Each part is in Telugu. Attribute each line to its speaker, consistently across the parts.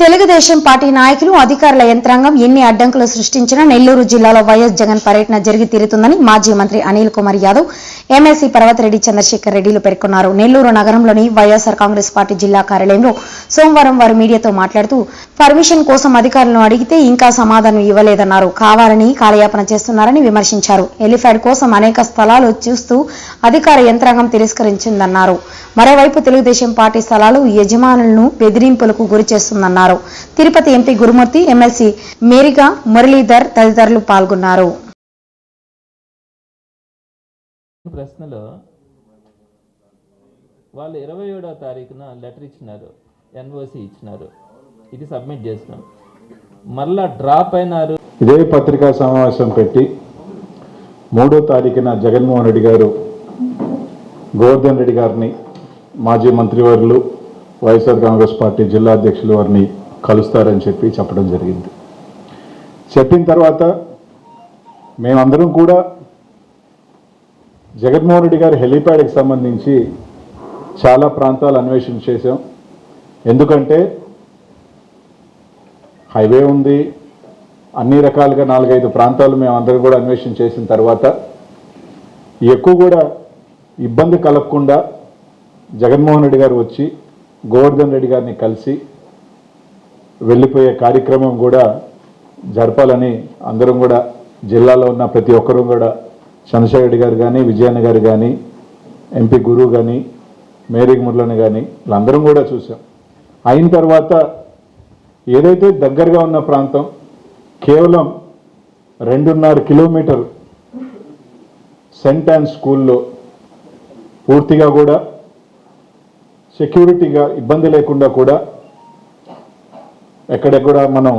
Speaker 1: తెలుగుదేశం పార్టీ నాయకులు అధికారుల యంత్రాంగం ఎన్ని అడ్డంకులు సృష్టించినా నెల్లూరు జిల్లాలో వైఎస్ జగన్ పర్యటన జరిగి తీరుతుందని మాజీ మంత్రి అనిల్ కుమార్ యాదవ్ ఎమ్మెల్సీ పర్వతరెడ్డి చంద్రశేఖర్ రెడ్డిలు పేర్కొన్నారు. నెల్లూరు నగరంలోని వైఎస్సార్ కాంగ్రెస్ పార్టీ జిల్లా కార్యాలయంలో సోమవారం వారు మీడియాతో మాట్లాడుతూ పర్మిషన్ కోసం అధికారులను అడిగితే ఇంకా సమాధానం ఇవ్వలేదన్నారు. కావాలని కాలయాపన చేస్తున్నారని విమర్శించారు. ఎలిఫాడ్ కోసం అనేక స్థలాలు చూస్తూ అధికార యంత్రాంగం తిరస్కరించిందన్నారు. మరోవైపు తెలుగుదేశం పార్టీ స్థలాలు యజమానులను బెదిరింపులకు గురి చేస్తుందన్నారు. తిరుపతి ఎంపీ గురుమూర్తి ఎమ్మెల్సీ మేరిగా మురళీధర్ తదితరులు పాల్గొన్నారు.
Speaker 2: ప్రశ్నలో వాళ్ళు ఇరవై ఏడవ తారీఖున లెటర్ ఇచ్చినారు. ఎన్ఓసి ఇచ్చినారు. ఇది సబ్మిట్ చేసినాం. మళ్ళా డ్రాప్ అయినారు.
Speaker 3: ఇదే పత్రికా సమావేశం పెట్టి మూడో తారీఖున జగన్మోహన్ రెడ్డి గారు గోవర్ధన్ రెడ్డి గారిని మాజీ మంత్రివర్యులు వైఎస్ఆర్ కాంగ్రెస్ పార్టీ జిల్లా అధ్యక్షులు వారిని కలుస్తారని చెప్పి చెప్పడం జరిగింది. చెప్పిన తర్వాత మేమందరం కూడా జగన్మోహన్ రెడ్డి గారి హెలీప్యాడ్కి సంబంధించి చాలా ప్రాంతాలు అన్వేషణ చేశాం. ఎందుకంటే హైవే ఉంది అన్ని రకాలుగా నాలుగైదు ప్రాంతాలు మేము కూడా అన్వేషణ చేసిన తర్వాత ఎక్కువ కూడా ఇబ్బంది కలగకుండా జగన్మోహన్ రెడ్డి గారు వచ్చి గోవర్ధన్ రెడ్డి గారిని కలిసి వెళ్ళిపోయే కార్యక్రమం కూడా జరపాలని అందరం కూడా జిల్లాలో ఉన్న ప్రతి ఒక్కరూ కూడా చంద్రశేఖర్ రెడ్డి గారు కానీ విజయన్న గారు కానీ ఎంపీ గురువు కానీ మేరీ మురళని కానీ వీళ్ళందరం కూడా చూసాం. అయిన తర్వాత ఏదైతే దగ్గరగా ఉన్న ప్రాంతం కేవలం రెండున్నర కిలోమీటర్ సెంట్ అండ్ స్కూల్లో పూర్తిగా కూడా సెక్యూరిటీగా ఇబ్బంది లేకుండా కూడా ఎక్కడెక్కడ మనం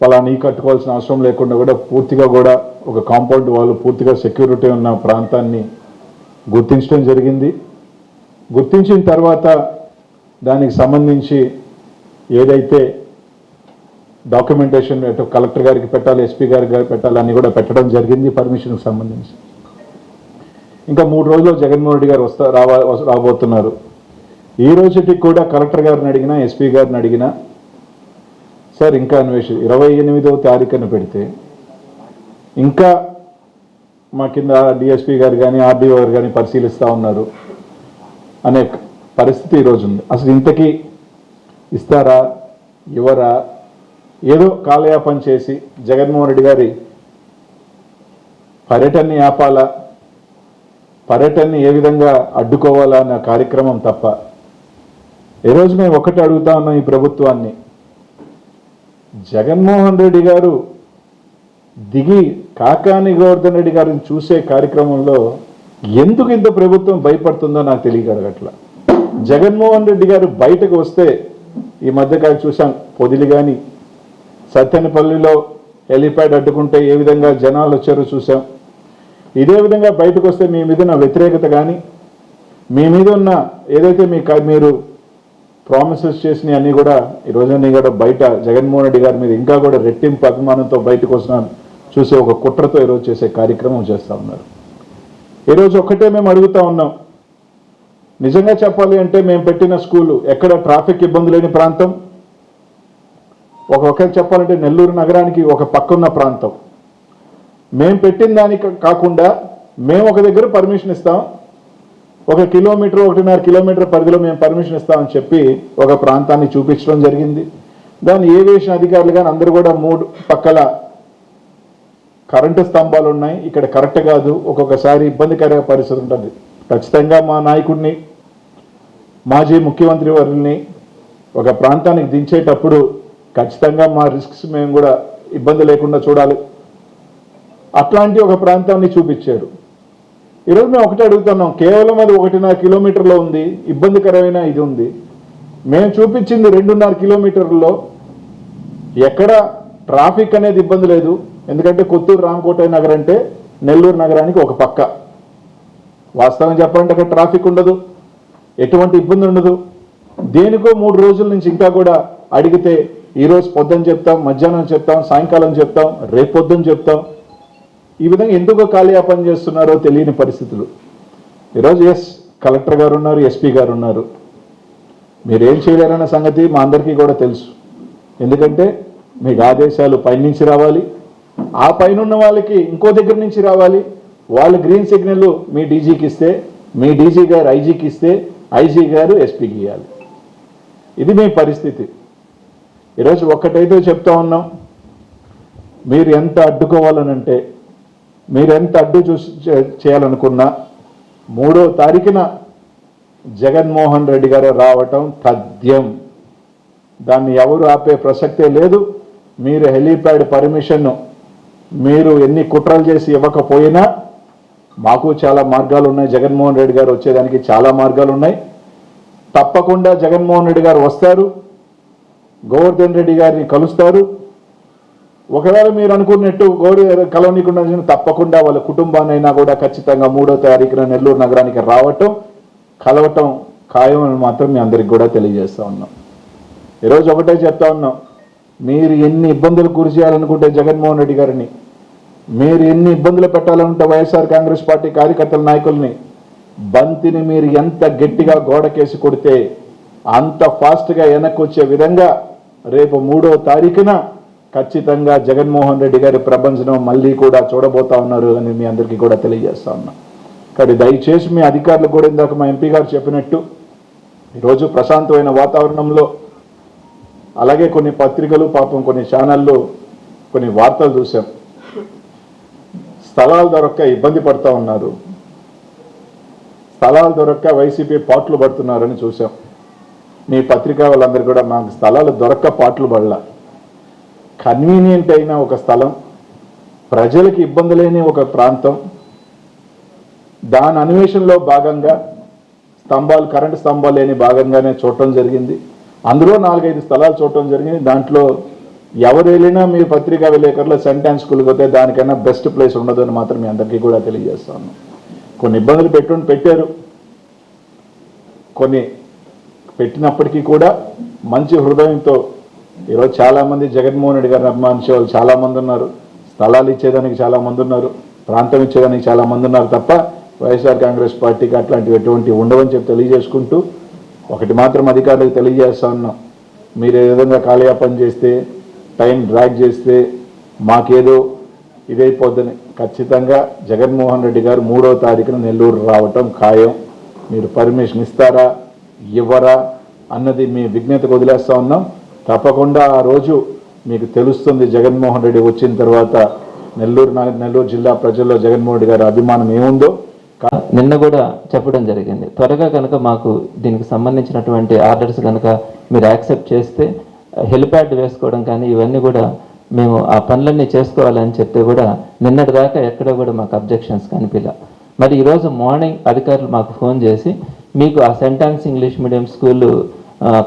Speaker 3: పలానా కట్టుకోవాల్సిన అవసరం లేకుండా కూడా పూర్తిగా కూడా ఒక కాంపౌండ్ వాళ్ళు పూర్తిగా సెక్యూరిటీ ఉన్న ప్రాంతాన్ని గుర్తించడం జరిగింది. గుర్తించిన తర్వాత దానికి సంబంధించి ఏదైతే డాక్యుమెంటేషన్ ఎటు కలెక్టర్ గారికి పెట్టాలి ఎస్పీ గారికి పెట్టాలి అని కూడా పెట్టడం జరిగింది పర్మిషన్కి సంబంధించి. ఇంకా మూడు రోజుల్లో జగన్మోహన్ రెడ్డి గారు వస్తా రావా రాబోతున్నారు. ఈ రోజుకి కూడా కలెక్టర్ గారిని అడిగినా ఎస్పీ గారిని అడిగినా సార్ ఇంకా అన్వేషణ ఇరవై ఎనిమిదవ తారీఖున పెడితే ఇంకా మా కింద డిఎస్పీ గారు కానీ ఆర్డీఓ గారు కానీ పరిశీలిస్తూ ఉన్నారు అనే పరిస్థితి ఈరోజు ఉంది. అసలు ఇంతకీ ఇస్తారా? ఇవ్వరా? ఏదో కాలయాపన చేసి జగన్మోహన్ రెడ్డి గారి పర్యటనని ఆపాలా? పర్యటనని ఏ విధంగా అడ్డుకోవాలా అన్న కార్యక్రమం తప్ప. ఈరోజు మేము ఒకటి అడుగుతా ఉన్నాం ఈ ప్రభుత్వాన్ని. జగన్మోహన్ రెడ్డి గారు దిగి కాకాని గోవర్ధన్ రెడ్డి గారిని చూసే కార్యక్రమంలో ఎందుకు ఇంత ప్రభుత్వం భయపడుతుందో నాకు తెలియగలగట్లా. జగన్మోహన్ రెడ్డి గారు బయటకు వస్తే ఈ మధ్యకాలం చూసాం పొదిలి కానీ సత్యనపల్లిలో హెలిప్యాడ్ అడ్డుకుంటే ఏ విధంగా జనాలు వచ్చారో చూసాం. ఇదే విధంగా బయటకు వస్తే మీ మీద ఉన్న వ్యతిరేకత కానీ మీ మీద ఉన్న ఏదైతే మీ క- మీరు ప్రామిసెస్ చేసినవి అన్నీ కూడా ఈ నేను కూడా బయట జగన్మోహన్ రెడ్డి గారి మీద ఇంకా కూడా రెట్టింపు అభిమానంతో బయటకు వస్తున్న చూసే ఒక కుట్రతో ఈరోజు చేసే కార్యక్రమం చేస్తూ ఉన్నారు. ఈరోజు ఒక్కటే మేము అడుగుతా ఉన్నాం నిజంగా చెప్పాలి అంటే మేము పెట్టిన స్కూలు ఎక్కడ ట్రాఫిక్ ఇబ్బంది లేని ప్రాంతం. ఒక చెప్పాలంటే నెల్లూరు నగరానికి ఒక పక్కన్న ప్రాంతం. మేము పెట్టిన దానికి కాకుండా మేము ఒక దగ్గర పర్మిషన్ ఇస్తాం. ఒక కిలోమీటర్ ఒకటిన్నర కిలోమీటర్ పరిధిలో మేము పర్మిషన్ ఇస్తామని చెప్పి ఒక ప్రాంతాన్ని చూపించడం జరిగింది. దాని ఏవియేషన్ అధికారులు కానీ అందరూ కూడా మూడు పక్కల కరెంటు స్తంభాలు ఉన్నాయి. ఇక్కడ కరెక్ట్ కాదు. ఒక్కొక్కసారి ఇబ్బందికర పరిస్థితి ఉంటుంది. ఖచ్చితంగా మా నాయకుడిని మాజీ ముఖ్యమంత్రి వారిని ఒక ప్రాంతానికి దించేటప్పుడు ఖచ్చితంగా మా రిస్క్స్ మేము కూడా ఇబ్బంది లేకుండా చూడాలి. అట్లాంటి ఒక ప్రాంతాన్ని చూపించారు. ఈరోజు మేము ఒకటే అడుగుతున్నాం కేవలం అది ఒకటిన్నర కిలోమీటర్లో ఉంది ఇబ్బందికరమైన ఇది ఉంది. మేము చూపించింది రెండున్నర కిలోమీటర్లో ఎక్కడ ట్రాఫిక్ అనేది ఇబ్బంది లేదు. ఎందుకంటే కొత్తూరు రామకోట నగర్ అంటే నెల్లూరు నగరానికి ఒక పక్క. వాస్తవం చెప్పాలంటే అక్కడ ట్రాఫిక్ ఉండదు. ఎటువంటి ఇబ్బంది ఉండదు. దేనికో మూడు రోజుల నుంచి ఇంకా కూడా అడిగితే ఈరోజు పొద్దున చెప్తాం మధ్యాహ్నం చెప్తాం సాయంకాలం చెప్తాం రేపు పొద్దున చెప్తాం. ఈ విధంగా ఎందుకు కాలయాపన చేస్తున్నారో తెలియని పరిస్థితులు. ఈరోజు ఎస్ కలెక్టర్ గారు ఉన్నారు ఎస్పీ గారు ఉన్నారు. మీరేం చేయలేరన్న సంగతి మా అందరికీ కూడా తెలుసు. ఎందుకంటే మీకు ఆదేశాలు పైనుంచి రావాలి. ఆ పైన ఉన్న వాళ్ళకి ఇంకో దగ్గర నుంచి రావాలి. వాళ్ళు గ్రీన్ సిగ్నల్ మీ డీజీకి ఇస్తే మీ డీజీ గారు ఐజీకి ఇస్తే ఐజీ గారు ఎస్పీకి ఇవ్వాలి ఇది మీ పరిస్థితి. ఈరోజు ఒక్కటైతే చెప్తా ఉన్నాం. మీరు ఎంత అడ్డుకోవాలనంటే మీరు ఎంత అడ్డు చూసి చేయాలనుకున్నా మూడో తారీఖున జగన్మోహన్ రెడ్డి గారు రావటం తథ్యం. దాన్ని ఎవరు ఆపే ప్రసక్తే లేదు. మీరు హెలీప్యాడ్ పర్మిషన్ మీరు ఎన్ని కుట్రలు చేసి ఇవ్వకపోయినా మాకు చాలా మార్గాలు ఉన్నాయి. జగన్మోహన్ రెడ్డి గారు వచ్చేదానికి చాలా మార్గాలు ఉన్నాయి. తప్పకుండా జగన్మోహన్ రెడ్డి గారు వస్తారు. గోవర్ధన్ రెడ్డి గారిని కలుస్తారు. ఒకవేళ మీరు అనుకున్నట్టు గౌరీ కలవనీకుండా తప్పకుండా వాళ్ళ కుటుంబాన్నైనా కూడా ఖచ్చితంగా మూడో తారీఖున నెల్లూరు నగరానికి రావటం కలవటం ఖాయం అని మాత్రం మీ అందరికి కూడా తెలియజేస్తా ఉన్నాం. ఈరోజు ఒకటే చెప్తా ఉన్నాం. మీరు ఎన్ని ఇబ్బందులు గురి చేయాలనుకుంటే జగన్మోహన్ రెడ్డి గారిని మీరు ఎన్ని ఇబ్బందులు పెట్టాలంటే వైఎస్ఆర్ కాంగ్రెస్ పార్టీ కార్యకర్తల నాయకుల్ని బంతిని మీరు ఎంత గట్టిగా గోడకేసి కొడితే అంత ఫాస్ట్గా వెనక్కి వచ్చే విధంగా రేపు మూడో తారీఖున ఖచ్చితంగా జగన్మోహన్ రెడ్డి గారి ప్రపంచం మళ్ళీ కూడా చూడబోతా ఉన్నారు అని మీ అందరికీ కూడా తెలియజేస్తా ఉన్నా. కానీ దయచేసి మీ అధికారులు కూడా ఇందాక మా ఎంపీ గారు చెప్పినట్టు ఈరోజు ప్రశాంతమైన వాతావరణంలో అలాగే కొన్ని పత్రికలు పాపం కొన్ని ఛానళ్ళు కొన్ని వార్తలు చూసాం. స్థలాలు దొరక్క ఇబ్బంది పడుతూ ఉన్నారు. స్థలాలు దొరక్క వైసీపీ పాటలు పడుతున్నారని చూసాం మీ పత్రికా వాళ్ళందరూ కూడా మాకు స్థలాలు దొరక్క పాటలు పడలా. కన్వీనియంట్ అయిన ఒక స్థలం ప్రజలకి ఇబ్బంది లేని ఒక ప్రాంతం. దాని అన్వేషణలో భాగంగా స్తంభాలు కరెంటు స్తంభాలు లేని భాగంగానే చూడటం జరిగింది. అందులో నాలుగైదు స్థలాలు చూడటం జరిగింది. దాంట్లో ఎవరు వెళ్ళినా మీ పత్రికా విలేకరులు స్కూల్కి పోతే దానికన్నా బెస్ట్ ప్లేస్ ఉండదు అని మాత్రం మీ అందరికీ కూడా తెలియజేస్తాను. కొన్ని ఇబ్బందులు పెట్టుకుని పెట్టారు. కొన్ని పెట్టినప్పటికీ కూడా మంచి హృదయంతో ఈరోజు చాలామంది జగన్మోహన్ రెడ్డి గారిని అభిమానించే వాళ్ళు చాలామంది ఉన్నారు. స్థలాలు ఇచ్చేదానికి చాలామంది ఉన్నారు. ప్రాంతం ఇచ్చేదానికి చాలామంది ఉన్నారు తప్ప వైఎస్ఆర్ కాంగ్రెస్ పార్టీకి అట్లాంటివి ఎటువంటి ఉండవని చెప్పి తెలియజేసుకుంటూ ఒకటి మాత్రం అధికారులకు తెలియజేస్తా ఉన్నాం. మీరు ఏ విధంగా కాలయాపన చేస్తే టైం డ్రాగ్ చేస్తే మాకేదో ఇదైపోద్దని. ఖచ్చితంగా జగన్మోహన్ రెడ్డి గారు మూడవ తారీఖున నెల్లూరు రావటం ఖాయం. మీరు పర్మిషన్ ఇస్తారా? ఇవ్వరా? అన్నది మీ విజ్ఞతకు వదిలేస్తా ఉన్నాం. తప్పకుండా ఆ రోజు మీకు తెలుస్తుంది జగన్మోహన్ రెడ్డి వచ్చిన తర్వాత నెల్లూరు నగ- నెల్లూరు జిల్లా ప్రజల్లో జగన్మోహన్ రెడ్డి గారి అభిమానం ఏముందో.
Speaker 2: నిన్న కూడా చెప్పడం జరిగింది. త్వరగా కనుక మాకు దీనికి సంబంధించినటువంటి ఆర్డర్స్ కనుక మీరు యాక్సెప్ట్ చేస్తే హెలిప్యాడ్ వేసుకోవడం కానీ ఇవన్నీ కూడా మేము ఆ పనులన్నీ చేసుకోవాలని చెప్తే కూడా నిన్నటి దాకా ఎక్కడ కూడా మాకు అబ్జెక్షన్స్ కనిపించలే మరి ఈరోజు మార్నింగ్ అధికారులు మాకు ఫోన్ చేసి మీకు ఆ సెంటాన్స్ ఇంగ్లీష్ మీడియం స్కూల్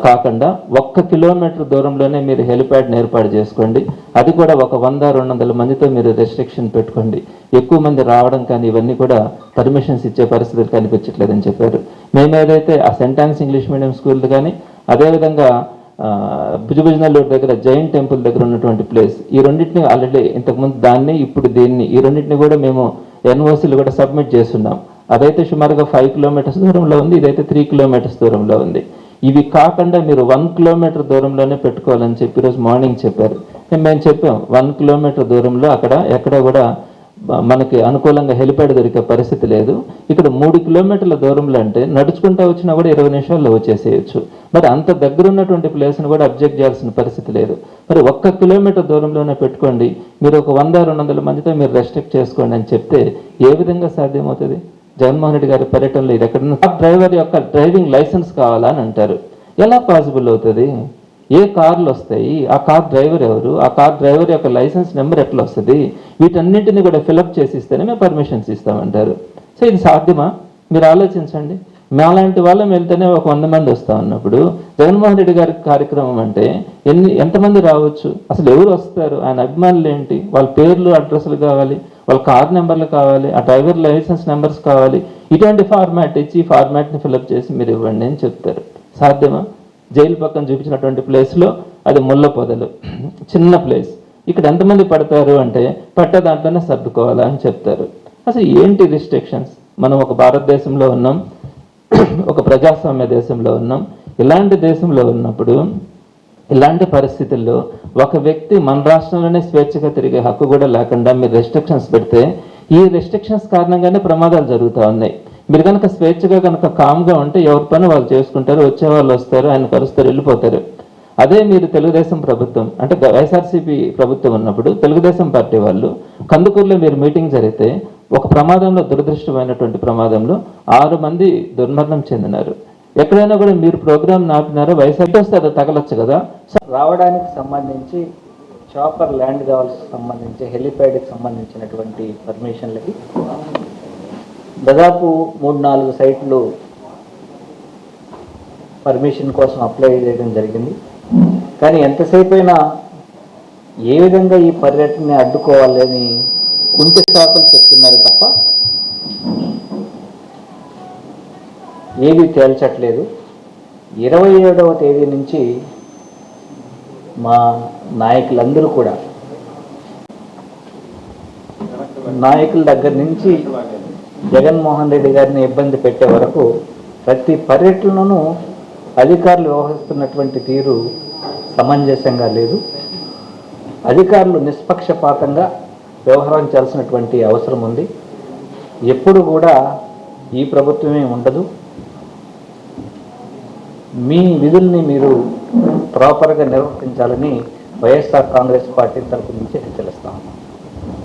Speaker 2: కాకుండా ఒక్క కిలోమీటర్ దూరంలోనే మీరు హెలిప్యాడ్ని ఏర్పాటు చేసుకోండి. అది కూడా ఒక వంద రెండు వందల మందితో మీరు రెస్ట్రిక్షన్ పెట్టుకోండి. ఎక్కువ మంది రావడం కానీ ఇవన్నీ కూడా పర్మిషన్స్ ఇచ్చే పరిస్థితులు కనిపించట్లేదని చెప్పారు. మేము ఏదైతే ఆ సెంటాన్స్ ఇంగ్లీష్ మీడియం స్కూల్ కానీ అదేవిధంగా భుజభుజన భుజభుజనల్లూరు దగ్గర జైన్ టెంపుల్ దగ్గర ఉన్నటువంటి ప్లేస్. ఈ రెండింటిని ఆల్రెడీ ఇంతకుముందు దాన్ని ఇప్పుడు దీన్ని ఈ రెండింటిని కూడా మేము ఎన్ఓసీలు కూడా సబ్మిట్ చేస్తున్నాం. అదైతే సుమారుగా ఫైవ్ కిలోమీటర్స్ దూరంలో ఉంది ఇదైతే త్రీ కిలోమీటర్స్ దూరంలో ఉంది. ఇవి కాకుండా మీరు వన్ కిలోమీటర్ దూరంలోనే పెట్టుకోవాలని చెప్పి ఈరోజు మార్నింగ్ చెప్పారు. మేము చెప్పాం వన్ కిలోమీటర్ దూరంలో అక్కడ ఎక్కడ కూడా మనకి అనుకూలంగా హెలిప్యాడ్ దొరికే పరిస్థితి లేదు. ఇక్కడ మూడు కిలోమీటర్ల దూరంలో అంటే నడుచుకుంటా వచ్చినా కూడా ఇరవై నిమిషాల్లో వచ్చేసేయచ్చు. మరి అంత దగ్గర ఉన్నటువంటి ప్లేస్ని కూడా అబ్జెక్ట్ చేయాల్సిన పరిస్థితి లేదు. మరి ఒక్క కిలోమీటర్ దూరంలోనే పెట్టుకోండి. మీరు ఒక వంద రెండు వందల మందితో మీరు రెస్ట్రిక్ట్ చేసుకోండి అని చెప్తే ఏ విధంగా సాధ్యమవుతుంది? జగన్మోహన్ రెడ్డి గారి పర్యటనలో ఇది ఎక్కడన్నా డ్రైవర్ యొక్క డ్రైవింగ్ లైసెన్స్ కావాలా అని అంటారు. ఎలా పాసిబుల్ అవుతుంది? ఏ కార్లు వస్తాయి ఆ కార్ డ్రైవర్ ఎవరు ఆ కార్ డ్రైవర్ యొక్క లైసెన్స్ నెంబర్ ఎట్లా వస్తుంది వీటన్నింటిని కూడా ఫిలప్ చేసి ఇస్తేనే మేము పర్మిషన్స్ ఇస్తామంటారు. సో ఇది సాధ్యమా? మీరు ఆలోచించండి. మాలాంటి వాళ్ళం వెళ్తేనే ఒక వంద మంది వస్తా ఉన్నప్పుడు జగన్మోహన్ రెడ్డి గారి కార్యక్రమం అంటే ఎన్ని ఎంతమంది రావచ్చు? అసలు ఎవరు వస్తారు? ఆయన అభిమానులు ఏంటి? వాళ్ళ పేర్లు అడ్రస్లు కావాలి వాళ్ళ కార్ నెంబర్లు కావాలి ఆ డ్రైవర్ లైసెన్స్ నెంబర్స్ కావాలి. ఇటువంటి ఫార్మాట్ ఇచ్చి ఫార్మాట్ని ఫిలప్ చేసి మీరు ఇవ్వండి అని చెప్తారు. సాధ్యమా? జైలు పక్కన చూపించినటువంటి ప్లేస్లో అది ముళ్ళ పొదలు చిన్న ప్లేస్. ఇక్కడ ఎంతమంది పడతారు అంటే పట్ట దాంట్లోనే సర్దుకోవాలా అని చెప్తారు. అసలు ఏంటి రిస్ట్రిక్షన్స్ మనం ఒక భారతదేశంలో ఉన్నాం ఒక ప్రజాస్వామ్య దేశంలో ఉన్నాం. ఇలాంటి దేశంలో ఉన్నప్పుడు ఇలాంటి పరిస్థితుల్లో ఒక వ్యక్తి మన రాష్ట్రంలోనే స్వేచ్ఛగా తిరిగే హక్కు కూడా లేకుండా మీరు రెస్ట్రిక్షన్స్ పెడితే ఈ రెస్ట్రిక్షన్స్ కారణంగానే ప్రమాదాలు జరుగుతూ ఉన్నాయి. మీరు కనుక స్వేచ్ఛగా కనుక కామ్గా ఉంటే ఎవరి పని వాళ్ళు చేసుకుంటారు వచ్చే వాళ్ళు వస్తారు ఆయన కలుస్తారు వెళ్ళిపోతారు. అదే మీరు తెలుగుదేశం ప్రభుత్వం అంటే వైఎస్ఆర్సీపీ ప్రభుత్వం ఉన్నప్పుడు తెలుగుదేశం పార్టీ వాళ్ళు కందుకూరులో మీరు మీటింగ్ జరిగితే ఒక ప్రమాదంలో దురదృష్టమైనటువంటి ప్రమాదంలో ఆరు మంది దుర్మరణం చెందినారు. ఎక్కడైనా కూడా మీరు ప్రోగ్రామ్ నాపినారో వైఎస్ఆర్టీ వస్తే అది తగలొచ్చు కదా.
Speaker 4: రావడానికి సంబంధించి చాపర్ ల్యాండ్ కావాల్సి సంబంధించి హెలిప్యాడ్కి సంబంధించినటువంటి పర్మిషన్లకి దాదాపు మూడు నాలుగు సైట్లు పర్మిషన్ కోసం అప్లై చేయడం జరిగింది. కానీ ఎంతసేపు అయినా ఏ విధంగా ఈ పర్యటనని అడ్డుకోవాలని కుంటి శాఖలు చెప్తున్నారు తప్ప ఏది తేల్చట్లేదు. ఇరవై ఏడవ తేదీ నుంచి మా నాయకులందరూ కూడా నాయకుల దగ్గర నుంచి జగన్మోహన్ రెడ్డి గారిని ఇబ్బంది పెట్టే వరకు ప్రతి పర్యటనను అధికారులు వ్యవహరిస్తున్నటువంటి తీరు సమంజసంగా లేదు. అధికారులు నిష్పక్షపాతంగా వ్యవహరించాల్సినటువంటి అవసరం ఉంది. ఎప్పుడు కూడా ఈ ప్రభుత్వమే ఉండదు. మీ విధుల్ని మీరు ప్రాపర్గా నిర్వర్తించాలని వైఎస్ఆర్ కాంగ్రెస్ పార్టీ తరపు నుంచి హెచ్చరిస్తాము